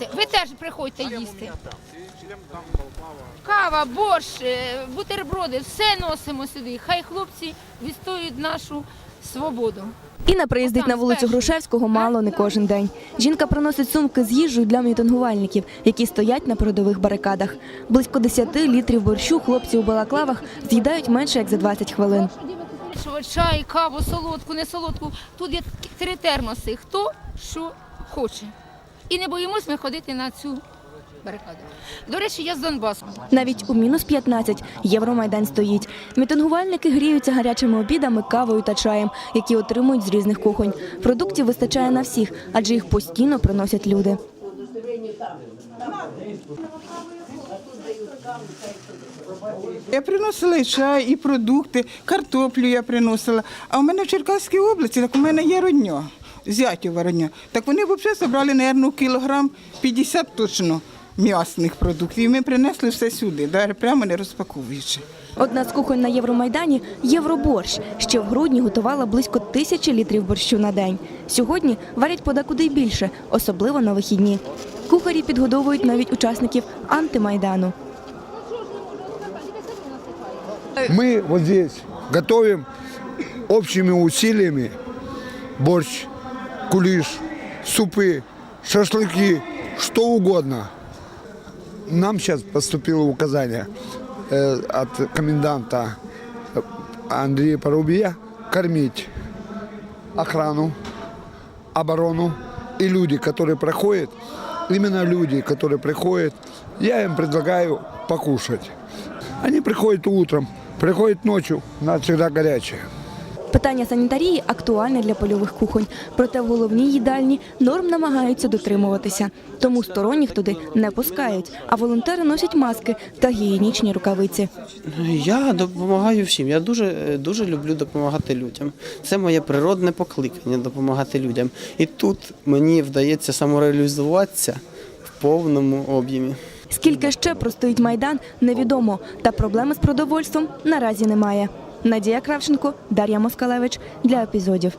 їсти. Ви теж приходьте їсти. Кава, борщ, е, бутерброди, все носимо сюди. Хай хлопці відстоюють нашу свободу. Інна приїздить на вулицю Грушевського мало не кожен день. Жінка приносить сумки з їжею для мітингувальників, які стоять на передових барикадах. Близько 10 літрів борщу хлопці у балаклавах з'їдають менше як за 20 хвилин. Чай, каву, солодку, не солодку. Тут є три термоси. Хто що хоче. І не боїмось ми ходити на цю барикаду. До речі, я з Донбасу. Навіть у мінус 15 Євромайдан стоїть. Мітингувальники гріються гарячими обідами, кавою та чаєм, які отримують з різних кухонь. Продуктів вистачає на всіх, адже їх постійно приносять люди. Я приносила і чай, і продукти, картоплю я приносила. А у мене в Черкаській області, так у мене є родня, зятєва родня. Так вони взагалі зібрали, мабуть, кілограм 50 точно м'ясних продуктів. І ми принесли все сюди, навіть прямо не розпаковуючи. Одна з кухонь на Євромайдані Євроборщ. Ще в грудні готувала близько тисячі літрів борщу на день. Сьогодні варять подекуди й більше, особливо на вихідні. Кухарі підгодовують навіть учасників антимайдану. Мы вот здесь готовим общими усилиями борщ, кулиш, супы, шашлыки, что угодно. Нам сейчас поступило указание э, от коменданта Андрея Порубия кормить охрану, оборону и люди, которые проходят, именно люди, которые приходят, я им предлагаю покушать. Они приходят утром, приходят ночью, нас всегда горячее. Питання санітарії актуальне для польових кухонь. Проте в головній їдальні норм намагаються дотримуватися. Тому сторонніх туди не пускають, а волонтери носять маски та гігієнічні рукавиці. Я допомагаю всім. Я дуже, дуже люблю допомагати людям. Це моє природне покликання допомагати людям. І тут мені вдається самореалізуватися в повному об'ємі. Скільки ще простоїть майдан, невідомо. Та проблеми з продовольством наразі немає. Надія Кравченко, Дар'я Москалевич для епізодів.